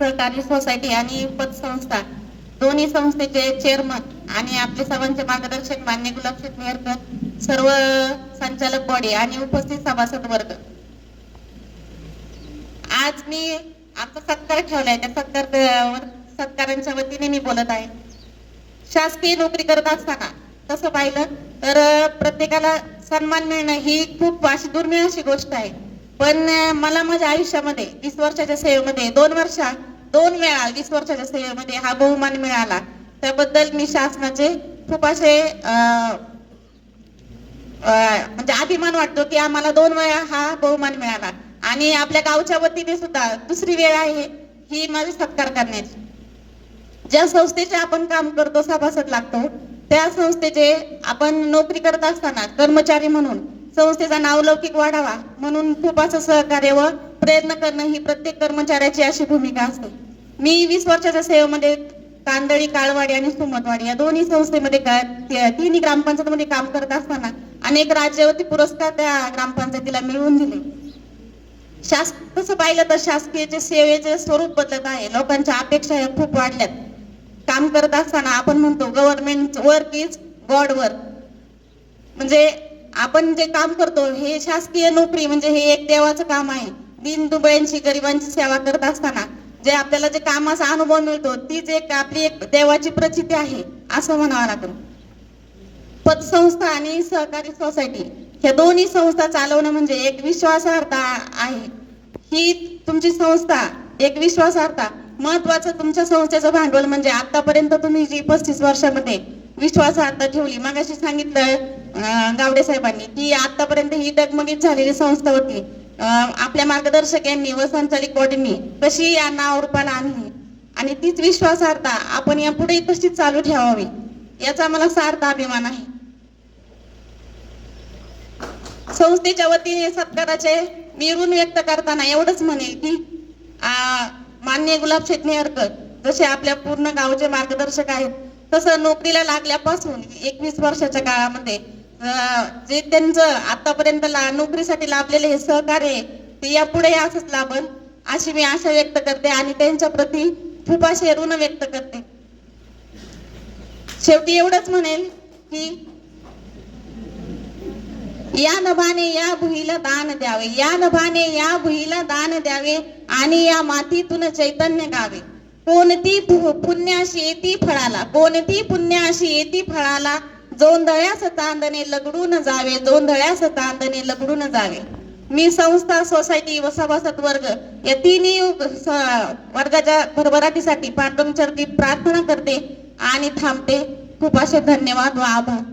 सहकारी सोसायटी आणि पतसंस्था दोन्ही संस्थेचे चेअरमन आणि आपले सर्वांचे मार्गदर्शक मान्य गुलाब शेतमेरकर सर्व संचालक बॉडी आणि उपस्थित सभासद वर्ग. आज मी आमचा सत्कार ठेवलाय. त्या सत्कार सत्कारांच्या वतीने मी बोलत आहे. शासकीय नोकरी करत असताना तसं पाहिलं तर प्रत्येकाला सन्मान मिळणं ही खूप अशी दुर्मिळ अशी गोष्ट आहे. पण मला माझ्या आयुष्यामध्ये वीस वर्षाच्या सेवेमध्ये दोन वर्षात दोन वेळा वीस वर्षाच्या सेवेमध्ये हा बहुमान मिळाला. त्याबद्दल मी शासनाचे खूप असे म्हणजे अभिमान वाटतो की आम्हाला दोन वेळा हा बहुमान मिळाला. आणि आपल्या गावच्या वतीने सुद्धा दुसरी वेळ आहे ही माझी सत्कार करण्याची. ज्या संस्थेचे आपण काम करतो सभासद लागतो त्या संस्थेचे आपण नोकरी करत असताना कर्मचारी म्हणून संस्थेचा नावलौकिक वाढावा म्हणून खूप असं सहकार्य व प्रयत्न करणं ही प्रत्येक कर्मचाऱ्याची अशी भूमिका असते. मी वीस वर्षाच्या सेवेमध्ये कांदळी काळवाडी आणि सुमतवाडी या दोन्ही संस्थेमध्ये तिन्ही ग्रामपंचायतमध्ये काम करत असताना अनेक राज्यवती पुरस्कार त्या ग्रामपंचायतीला मिळवून दिले. शास तसं पाहिलं तर शासकीय सेवेचे स्वरूप बदलत आहे लोकांच्या अपेक्षा ह्या खूप वाढल्यात. काम करत असताना आपण म्हणतो government work is God work म्हणजे आपण जे काम करतो हे शासकीय नोकरी म्हणजे हे एक देवाचं काम आहे. दिन दुबयांची गरिबांची सेवा करत असताना जे आपल्याला जे कामाचा अनुभव मिळतो तीच एक आपली एक देवाची प्रचिती आहे असं म्हणावं लागेल. पतसंस्था आणि सहकारी सोसायटी ह्या दोन्ही संस्था चालवणं म्हणजे एक विश्वासार्हता आहे. ही तुमची संस्था एक विश्वासार्हता. महत्वाचं तुमच्या संस्थेचं भांडवल म्हणजे आतापर्यंत तुम्ही जी पस्तीस वर्षामध्ये विश्वासार्हता ठेवली मगाशी सांगितलं गावडे साहेबांनी की आतापर्यंत ही डगमगीत झालेली संस्था होती आपल्या मार्गदर्शक यांनी व संचालिक बॉडींनी कशी या नाव रूपाला आणली. आणि तीच विश्वासार्हता आपण यापुढे तशीच चालू ठेवावी याचा मला सार्थ अभिमान आहे. संस्थेच्या वतीने सत्काराचे मी ऋण व्यक्त करताना एवढंच म्हणेल की मान्य गुलाब शेटनेरकर जसे आपल्या पूर्ण गावचे मार्गदर्शक आहेत तसं नोकरीला लागल्यापासून एकवीस वर्षाच्या काळामध्ये जे त्यांचं आतापर्यंत नोकरीसाठी लाभलेले हे सहकार्य आहे, ते यापुढे असंच लाभल अशी मी आशा व्यक्त करते आणि त्यांच्या प्रती खूप असे ऋण व्यक्त करते. शेवटी एवढंच म्हणेल की या नभाने या भुईला दान द्यावे या नभाने या भुईला दान द्यावे आणि या मातीतून चैतन्य गावे. कोणती पु- पुण्याशी येती फळाला कोणती पुण्याशी येती फळाला जोंधळ्यास तांदणे लगडून जावे जोंधळ्यास तांदणे लगडून जावे. मी संस्था सोसायटी व सभासद वर्ग या तिन्ही स- वर्गाच्या भरभराटीसाठी पांडुरंग प्रार्थना करते आणि थांबते. खूप असे धन्यवाद व आभार.